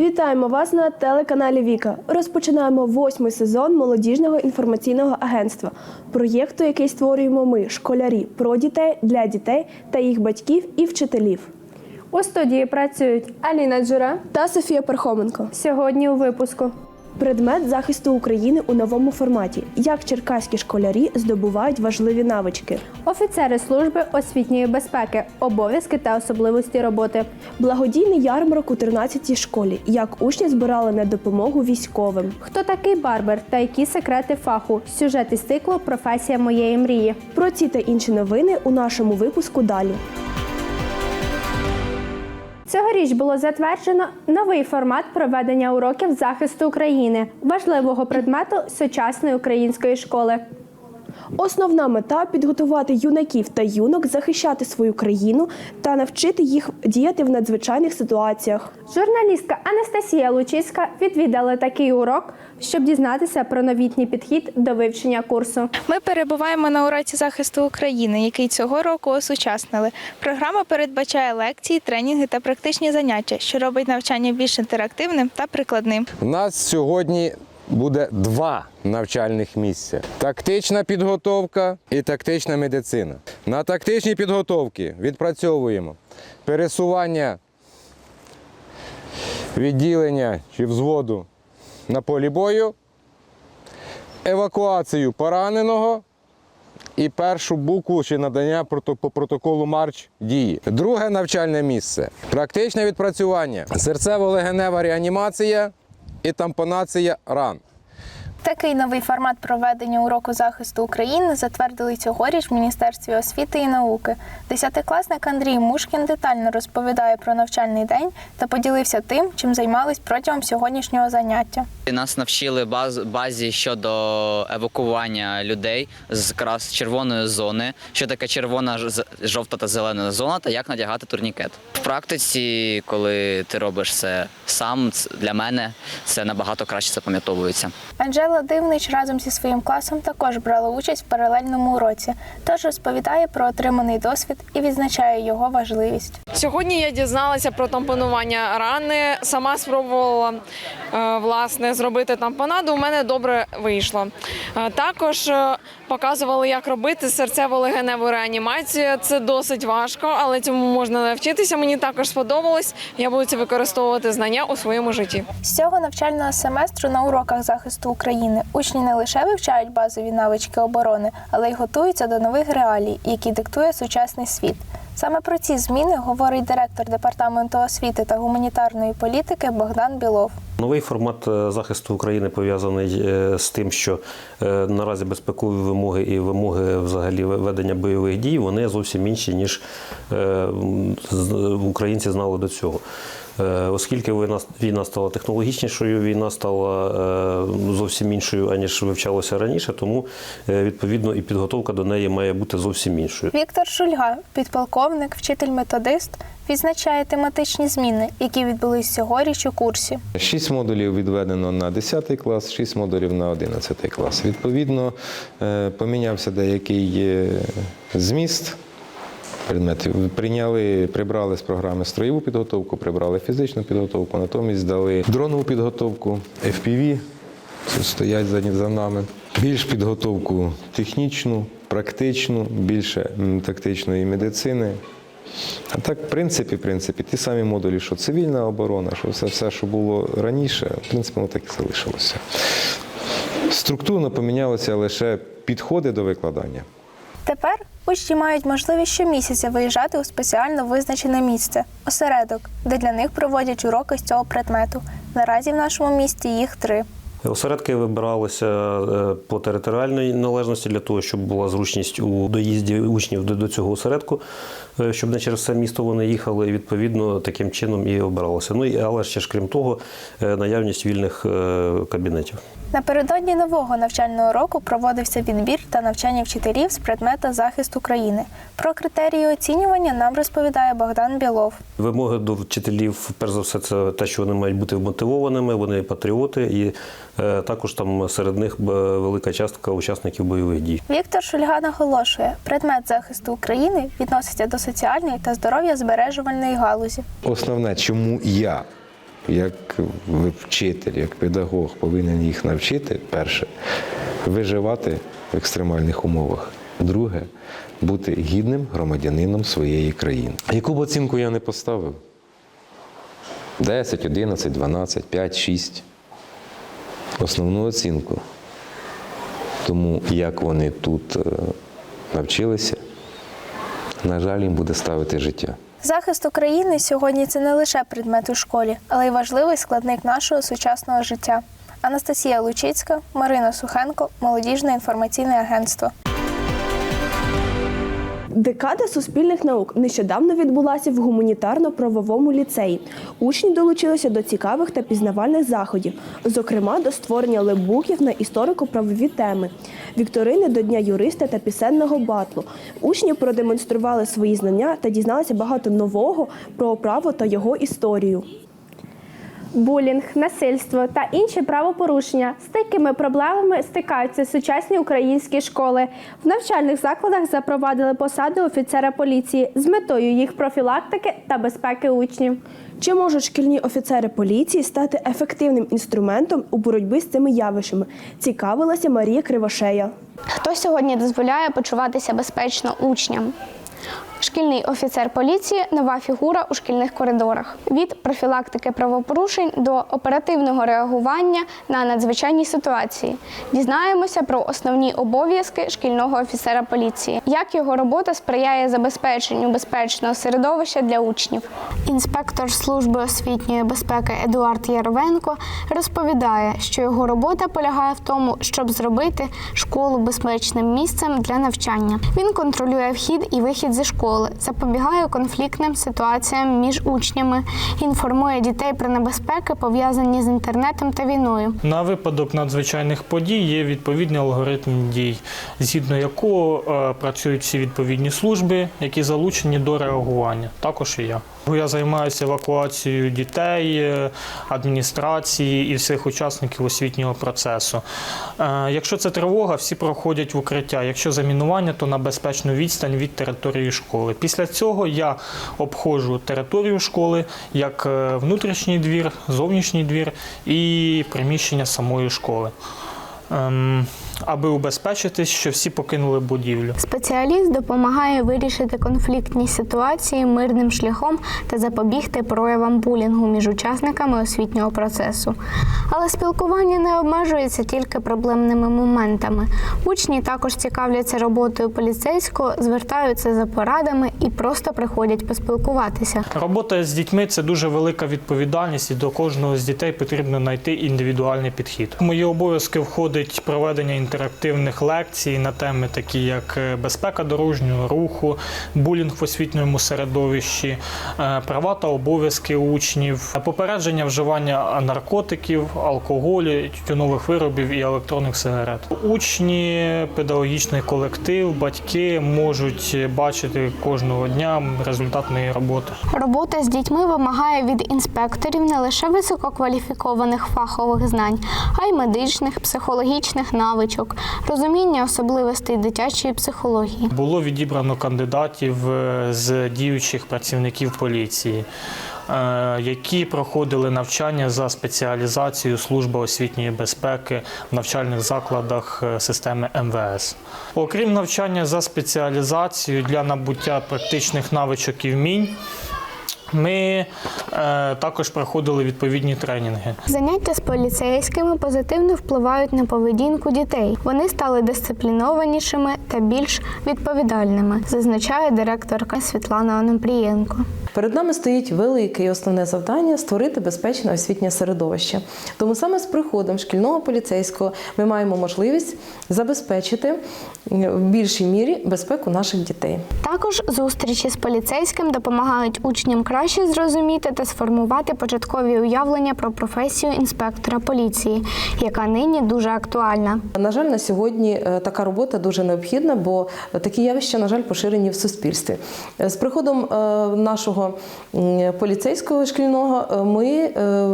Вітаємо вас на телеканалі Віка. Розпочинаємо восьмий сезон молодіжного інформаційного агентства, проєкту, який створюємо ми, школярі, про дітей, для дітей та їх батьків і вчителів. У студії працюють Аліна Джура. Та Софія Пархоменко. Сьогодні у випуску. Предмет захисту України у новому форматі. Як черкаські школярі здобувають важливі навички. Офіцери служби освітньої безпеки, обов'язки та особливості роботи. Благодійний ярмарок у 13-й школі. Як учні збирали на допомогу військовим. Хто такий барбер та які секрети фаху? Сюжет із циклу Професія моєї мрії. Про ці та інші новини у нашому випуску далі. Цьогоріч було затверджено новий формат проведення уроків захисту України, важливого предмету сучасної української школи. Основна мета підготувати юнаків та юнок захищати свою країну та навчити їх діяти в надзвичайних ситуаціях. Журналістка Анастасія Лучиська відвідала такий урок, щоб дізнатися про новітній підхід до вивчення курсу. Ми перебуваємо на уроці захисту України, який цього року осучаснили. Програма передбачає лекції, тренінги та практичні заняття, що робить навчання більш інтерактивним та прикладним. У нас сьогодні буде два навчальних місця: тактична підготовка і тактична медицина. На тактичній підготовці відпрацьовуємо пересування відділення чи взводу на полі бою, евакуацію пораненого. І першу букву чи надання по протоколу марч дії. Друге навчальне місце практичне відпрацювання, серцево-легенева реанімація і тампонація ран. Такий новий формат проведення уроку захисту України затвердили цьогоріч в Міністерстві освіти і науки. Десятикласник Андрій Мушкін детально розповідає про навчальний день та поділився тим, чим займались протягом сьогоднішнього заняття. Нас навчили баз, базі щодо евакування людей з якраз червоної зони, що таке червона, жовта та зелена зона, та як надягати турнікет. В практиці, коли ти робиш це сам, для мене це набагато краще запам'ятовується. Анжела Дивнич разом зі своїм класом також брала участь в паралельному уроці, тож розповідає про отриманий досвід і відзначає його важливість. Сьогодні я дізналася про тампонування рани. Сама спробувала е, власне зробити тампонаду. У мене добре вийшло. Е, Також е, показували, як робити серцево-легеневу реанімацію. Це досить важко, але цьому можна навчитися. Мені також сподобалось. Я буду це використовувати знання у своєму житті. З цього навчального семестру на уроках захисту України учні не лише вивчають базові навички оборони, але й готуються до нових реалій, які диктує сучасний світ. Саме про ці зміни говорить директор департаменту освіти та гуманітарної політики Богдан Білов. Новий формат е, захисту України пов'язаний е, з тим, що е, наразі безпекові вимоги і вимоги взагалі ведення бойових дій вони зовсім інші, ніж українці знали до цього. Е, Оскільки війна, війна стала технологічнішою, війна стала е, зовсім іншою, аніж вивчалося раніше, тому е, відповідно і підготовка до неї має бути зовсім іншою. Віктор Шульга, підполковник, вчитель-методист, відзначає тематичні зміни, які відбулись цьогоріч у курсі. Шість модулів відведено на 10 клас, шість модулів на 11 клас. Відповідно, помінявся деякий зміст предметів. Прийняли, прибрали з програми строєву підготовку, прибрали фізичну підготовку, натомість дали дронову підготовку, FPV, стоять за, нами. Більш підготовку технічну, практичну, більше тактичної медицини. А так, в принципі, в принципі, ті самі модулі, що цивільна оборона, що все, все, що було раніше, в принципі, воно так і залишилося. Структурно помінялися лише підходи до викладання. Тепер учні мають можливість щомісяця виїжджати у спеціально визначене місце осередок, де для них проводять уроки з цього предмету. Наразі в нашому місті їх три. Осередки вибиралися е, по територіальній належності для того, щоб була зручність у доїзді учнів до, цього осередку, щоб не через все місто вони їхали, і відповідно таким чином і обиралося. Ну і але ще ж крім того, е, наявність вільних е, кабінетів. Напередодні нового навчального року проводився відбір та навчання вчителів з предмета захист України. Про критерії оцінювання нам розповідає Богдан Білов. Вимоги до вчителів, перш за все, це те, що вони мають бути вмотивованими, вони патріоти, і е, також там серед них е, велика частка учасників бойових дій. Віктор Шульга наголошує, предмет захисту України відноситься до соціальної та здоров'я збережувальної галузі. Основне, чому я як вчитель, як педагог повинен їх навчити, перше, виживати в екстремальних умовах. Друге, бути гідним громадянином своєї країни. Яку б оцінку я не поставив? 10, 11, 12, 5, 6. Основну оцінку. Тому як вони тут е, навчилися, на жаль, їм буде ставити життя. Захист України сьогодні це не лише предмет у школі, але й важливий складник нашого сучасного життя. Анастасія Лучицька, Марина Сухенко, молодіжне інформаційне агентство. Декада суспільних наук нещодавно відбулася в гуманітарно-правовому ліцеї. Учні долучилися до цікавих та пізнавальних заходів, зокрема до створення лебуків на історико-правові теми, вікторини до Дня юриста та пісенного батлу. Учні продемонстрували свої знання та дізналися багато нового про право та його історію. Булінг, насильство та інші правопорушення з такими проблемами стикаються сучасні українські школи. В навчальних закладах запровадили посаду офіцера поліції з метою їх профілактики та безпеки учнів. Чи можуть шкільні офіцери поліції стати ефективним інструментом у боротьбі з цими явищами? Цікавилася Марія Кривошея. Хто сьогодні дозволяє почуватися безпечно учням? Шкільний офіцер поліції нова фігура у шкільних коридорах. Від профілактики правопорушень до оперативного реагування на надзвичайні ситуації. Дізнаємося про основні обов'язки шкільного офіцера поліції, як його робота сприяє забезпеченню безпечного середовища для учнів. Інспектор служби освітньої безпеки Едуард Яровенко розповідає, що його робота полягає в тому, щоб зробити школу безпечним місцем для навчання. Він контролює вхід і вихід зі школи, запобігає конфліктним ситуаціям між учнями, інформує дітей про небезпеки, пов'язані з інтернетом та війною. На випадок надзвичайних подій є відповідний алгоритм дій, згідно якого е, працюють всі відповідні служби, які залучені до реагування. Також і я. Я займаюся евакуацією дітей, е, адміністрації і всіх учасників освітнього процесу. Е, Якщо це тривога, всі проходять в укриття. Якщо замінування, то на безпечну відстань від території школи. Після цього я обходжу територію школи як е, внутрішній двір, зовнішній двір і приміщення самої школи. Аби убезпечитись, що всі покинули будівлю. Спеціаліст допомагає вирішити конфліктні ситуації мирним шляхом та запобігти проявам булінгу між учасниками освітнього процесу. Але спілкування не обмежується тільки проблемними моментами. Учні також цікавляться роботою поліцейського, звертаються за порадами і просто приходять поспілкуватися. Робота з дітьми це дуже велика відповідальність, і до кожного з дітей потрібно знайти індивідуальний підхід. Мої обов'язки входить проведення інтерактивних лекцій на теми, такі як е, безпека дорожнього руху, булінг в освітньому середовищі, е, права та обов'язки учнів, попередження вживання наркотиків, алкоголю, тютюнових виробів і електронних сигарет. Учні, педагогічний колектив, батьки можуть бачити кожного дня результат моєї роботи. Робота з дітьми вимагає від інспекторів не лише висококваліфікованих фахових знань, а й медичних, психологічних навичок, розуміння особливостей дитячої психології. Було відібрано кандидатів е, з діючих працівників поліції, е, які проходили навчання за спеціалізацією служби освітньої безпеки в навчальних закладах е, системи МВС. Окрім навчання за спеціалізацією для набуття практичних навичок і вмінь. Ми е, також проходили відповідні тренінги. Заняття з поліцейськими позитивно впливають на поведінку дітей. Вони стали дисциплінованішими та більш відповідальними, зазначає директорка Світлана Онопрієнко. Перед нами стоїть велике і основне завдання створити безпечне освітнє середовище. Тому саме з приходом шкільного поліцейського ми маємо можливість забезпечити в більшій мірі безпеку наших дітей. Також зустрічі з поліцейським допомагають учням краще зрозуміти та сформувати початкові уявлення про професію інспектора поліції, яка нині дуже актуальна. На жаль, на сьогодні е, така робота дуже необхідна, бо такі явища, на жаль, поширені в суспільстві. Е, З приходом е, нашого поліцейського шкільного е, ми е,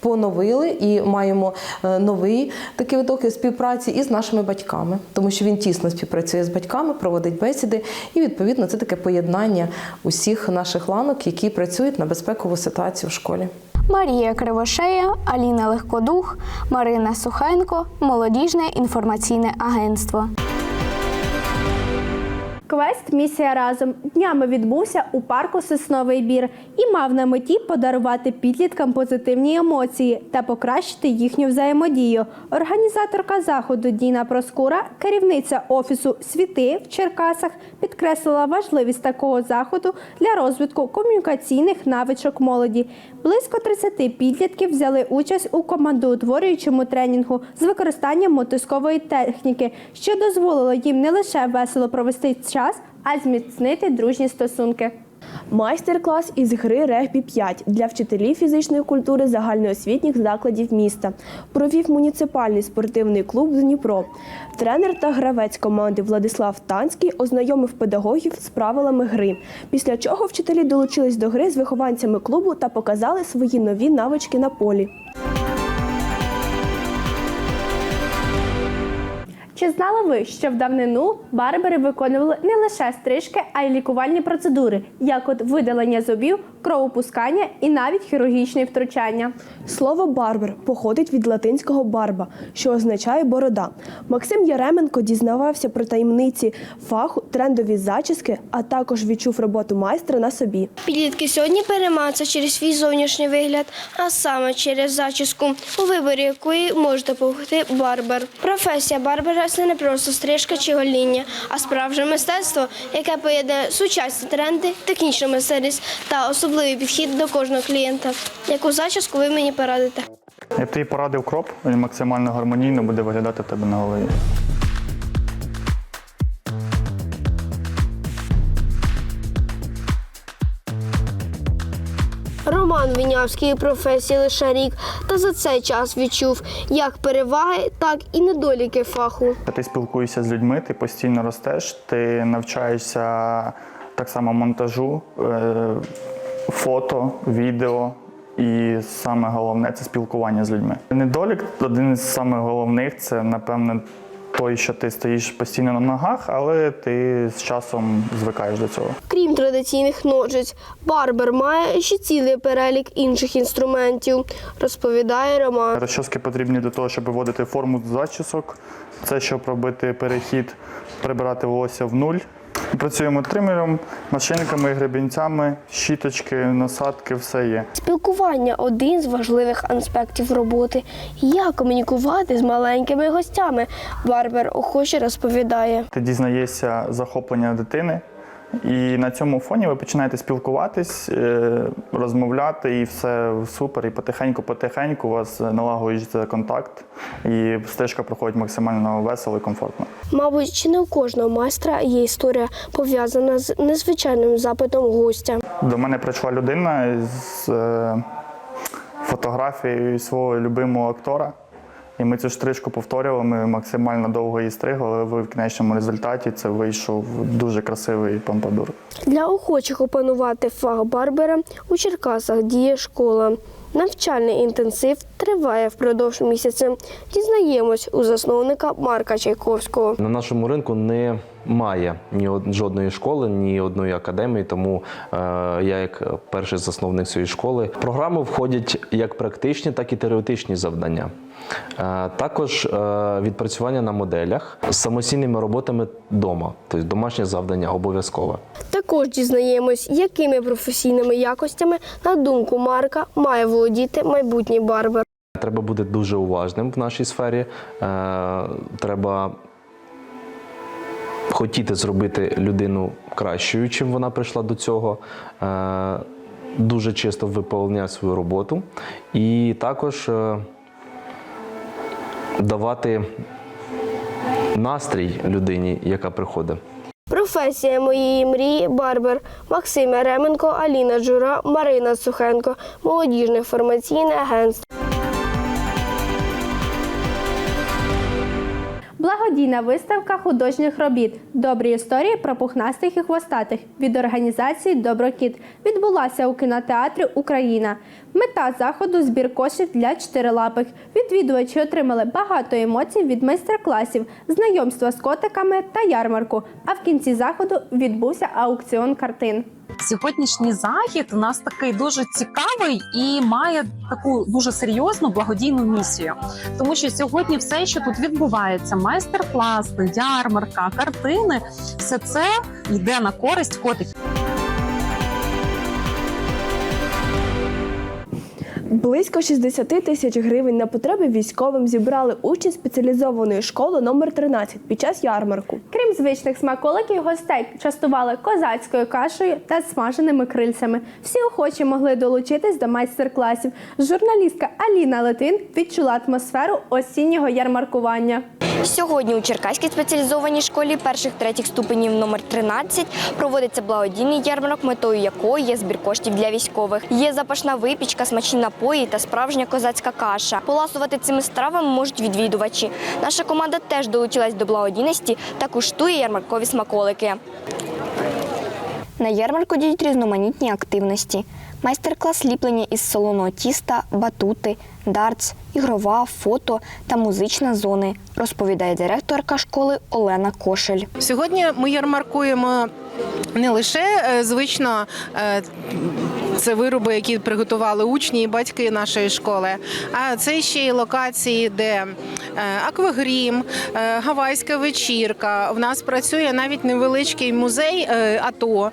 Поновили і маємо е, новий такий виток співпраці із нашими батьками, тому що він тісно співпрацює з батьками, проводить бесіди, і відповідно це таке поєднання усіх наших ланок, які працюють на безпекову ситуацію в школі. Марія Кривошея, Аліна Легкодух, Марина Сухенко, Молодіжне інформаційне агентство. Квест Місія разом днями відбувся у парку Сосновий Бір і мав на меті подарувати підліткам позитивні емоції та покращити їхню взаємодію. Організаторка заходу Діна Проскура, керівниця офісу Світи в Черкасах, підкреслила важливість такого заходу для розвитку комунікаційних навичок молоді. Близько 30 підлітків взяли участь у командоутворюючому тренінгу з використанням мотузкової техніки, що дозволило їм не лише весело провести час, а зміцнити дружні стосунки. Майстер-клас із гри регбі 5 для вчителів фізичної культури загальноосвітніх закладів міста провів муніципальний спортивний клуб Дніпро. Тренер та гравець команди Владислав Танський ознайомив педагогів з правилами гри. Після чого вчителі долучились до гри з вихованцями клубу та показали свої нові навички на полі. Чи знали ви, що в давнину барбери виконували не лише стрижки, а й лікувальні процедури, як от видалення зубів, кровопускання і навіть хірургічні втручання? Слово барбер походить від латинського барба, що означає борода. Максим Яременко дізнавався про таємниці фаху, трендові зачіски, а також відчув роботу майстра на собі. Підлітки сьогодні переймаються через свій зовнішній вигляд, а саме через зачіску, у виборі якої може допомогти барбер. Професія барбера це не просто стрижка чи гоління, а справжнє мистецтво, яке поєднує сучасні тренди, технічну майстерність та особливий підхід до кожного клієнта. Яку зачіску ви мені порадите? Я б тобі порадив кроп, він максимально гармонійно буде виглядати в тебе на голові. Роман Вінявський професії лише рік, та за цей час відчув як переваги, так і недоліки фаху. Ти спілкуєшся з людьми, ти постійно ростеш, ти навчаєшся так само монтажу, е, фото, відео. І саме головне це спілкування з людьми. Недолік один із самих це, напевне, той, що ти стоїш постійно на ногах, але ти з часом звикаєш до цього. Крім традиційних ножиць, барбер має ще цілий перелік інших інструментів, розповідає Роман. Розчоски потрібні для того, щоб виводити форму зачісок. Це щоб робити перехід, прибирати волосся в нуль. Працюємо тримером, машинками, гребінцями, щіточки, насадки, все є. Спілкування один з важливих аспектів роботи. Як комунікувати з маленькими гостями? Барбер охоче розповідає. Ти дізнаєшся захоплення дитини, і на цьому фоні ви починаєте спілкуватись, е, розмовляти, і все супер. І потихеньку-потихеньку у вас налагоджується контакт, і стежка проходить максимально весело і комфортно. Мабуть, чи не у кожного майстра є історія пов'язана з незвичайним запитом гостя. До мене прийшла людина з е, фотографією свого любимого актора. І ми цю стрижку повторювали, ми максимально довго її стригли, але в кінечному результаті це вийшов дуже красивий помпадур. Для охочих опанувати фах барбера у Черкасах діє школа. Навчальний інтенсив триває впродовж місяця. Дізнаємось у засновника Марка Чайковського. На нашому ринку немає ні жодної школи, ні одної академії, тому е, я, як перший засновник цієї школи, в програму входять як практичні, так і теоретичні завдання. Е, також е, відпрацювання на моделях з самостійними роботами вдома, тобто домашнє завдання обов'язкове. Також дізнаємось, якими професійними якостями, на думку Марка, має володіти майбутній барбер. Треба бути дуже уважним в нашій сфері. Е, треба хотіти зробити людину кращою, чим вона прийшла до цього. Дуже чисто виповняти свою роботу. І також давати настрій людині, яка приходить. Професія моєї мрії барбер Максим Яременко, Аліна Джура, Марина Сухенко, молодіжне інформаційне агентство. Благодійна виставка художніх робіт Добрі історії про пухнастих і хвостатих від організації Доброкіт відбулася у кінотеатрі Україна. Мета заходу збір коштів для чотирилапих. Відвідувачі отримали багато емоцій від майстер-класів, знайомства з котиками та ярмарку. А в кінці заходу відбувся аукціон картин. Сьогоднішній захід у нас такий дуже цікавий і має таку дуже серйозну благодійну місію, тому що сьогодні все, що тут відбувається, майстер-класи, ярмарка, картини, все це йде на користь котиків. Близько 60 тисяч гривень на потреби військовим зібрали учні спеціалізованої школи номер 13 під час ярмарку. Крім звичних смаколиків, гостей частували козацькою кашею та смаженими крильцями. Всі охочі могли долучитись до майстер-класів. Журналістка Аліна Литвин відчула атмосферу осіннього ярмаркування. Сьогодні у Черкаській спеціалізованій школі перших третіх ступенів номер 13 проводиться благодійний ярмарок, метою якої є збір коштів для військових. Є запашна випічка, смачні напої та справжня козацька каша. Поласувати цими стравами можуть відвідувачі. Наша команда теж долучилась до благодійності та куштує ярмаркові смаколики. На ярмарку діють різноманітні активності. Майстер-клас ліплення із солоного тіста, батути, дартс, ігрова, фото та музична зони, розповідає директорка школи Олена Кошель. Сьогодні ми ярмаркуємо не лише е, звично е, це вироби, які приготували учні і батьки нашої школи, а це ще й локації, де е, аквагрім, е, гавайська вечірка. У нас працює навіть невеличкий музей е, АТО.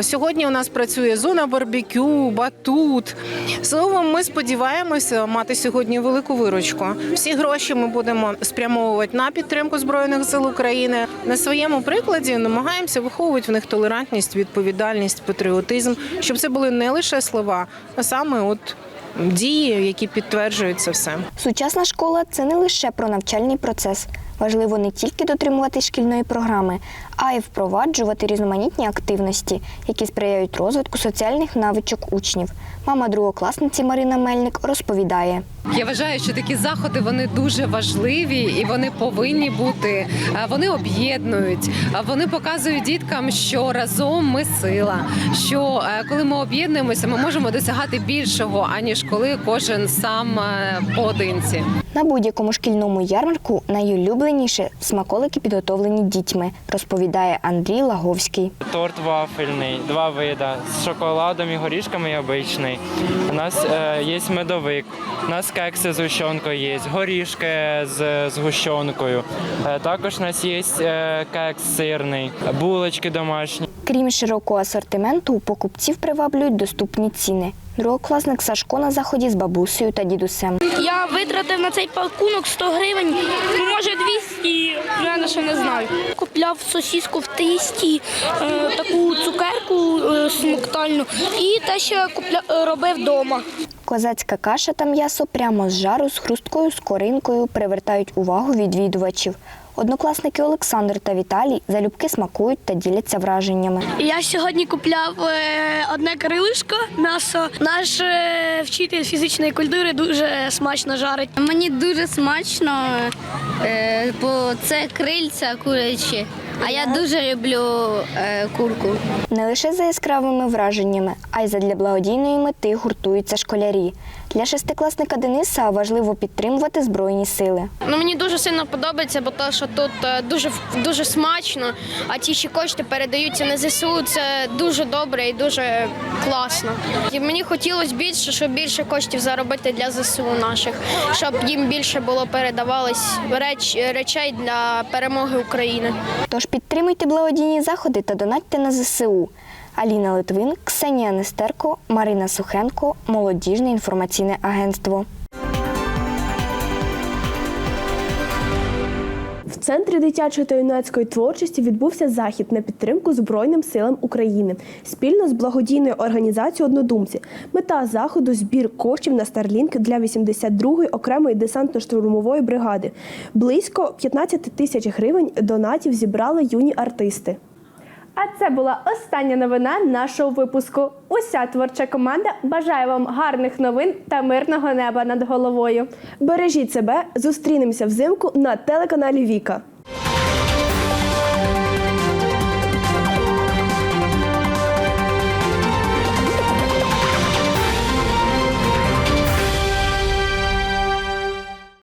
Сьогодні у нас працює зона барбекю, батут. Словом, ми сподіваємося мати сьогодні велику виручку. Всі гроші ми будемо спрямовувати на підтримку збройних сил України. На своєму прикладі намагаємося виховувати в них толерантність, відповідальність, патріотизм, щоб це були не лише слова, а саме от дії, які підтверджують це все. Сучасна школа це не лише про навчальний процес. Важливо не тільки дотримуватись шкільної програми, а й впроваджувати різноманітні активності, які сприяють розвитку соціальних навичок учнів. Мама другокласниці Марина Мельник розповідає. Я вважаю, що такі заходи вони дуже важливі і вони повинні бути. Вони об'єднують, вони показують діткам, що разом ми сила. Що коли ми об'єднуємося, ми можемо досягати більшого, аніж коли кожен сам поодинці. На будь-якому шкільному ярмарку найулюбленіше смаколики підготовлені дітьми, розповідає Андрій Лаговський. Торт вафельний, два вида з шоколадом і горішками і обичний. У нас е, є медовик, у нас кекси з згущенкою є, горішки з згущенкою. Е, також у нас є е, кекс сирний, булочки домашні. Крім широкого асортименту, у покупців приваблюють доступні ціни. Другокласник Сашко на заході з бабусею та дідусем. Я витратив на цей пакунок 100 гривень, може 200, я на що не знаю. Купляв сосіску в тисті, е, таку цукерку смоктальну і те, що я купля, робив вдома. Козацька каша та м'ясо прямо з жару з хрусткою скоринкою привертають увагу відвідувачів. Однокласники Олександр та Віталій залюбки смакують та діляться враженнями. Я сьогодні купляв е, одне крилишко, м'ясо. Наш е, вчитель фізичної культури дуже смачно жарить. Мені дуже смачно, е, бо це крильця курячі. А я дуже люблю е, курку. Не лише за яскравими враженнями, а й задля благодійної мети гуртуються школярі. Для шестикласника Дениса важливо підтримувати збройні сили. Ну мені дуже сильно подобається, бо то, що тут е, дуже дуже смачно, а ті, що кошти передаються на ЗСУ, це дуже добре і дуже класно. І мені хотілося більше, щоб більше коштів заробити для ЗСУ наших, щоб їм більше було передавалось реч, речей для перемоги України. Тож підтримуйте благодійні заходи та донатьте на ЗСУ. Аліна Литвин, Ксенія Нестерко, Марина Сухенко, Молодіжне інформаційне агентство. В центрі дитячої та юнацької творчості відбувся захід на підтримку Збройним силам України спільно з благодійною організацією Однодумці. Мета заходу збір коштів на Старлінк для 82-ї окремої десантно-штурмової бригади. Близько 15 тисяч гривень донатів зібрали юні артисти. А це була остання новина нашого випуску. Уся творча команда бажає вам гарних новин та мирного неба над головою. Бережіть себе, зустрінемося взимку на телеканалі Віка.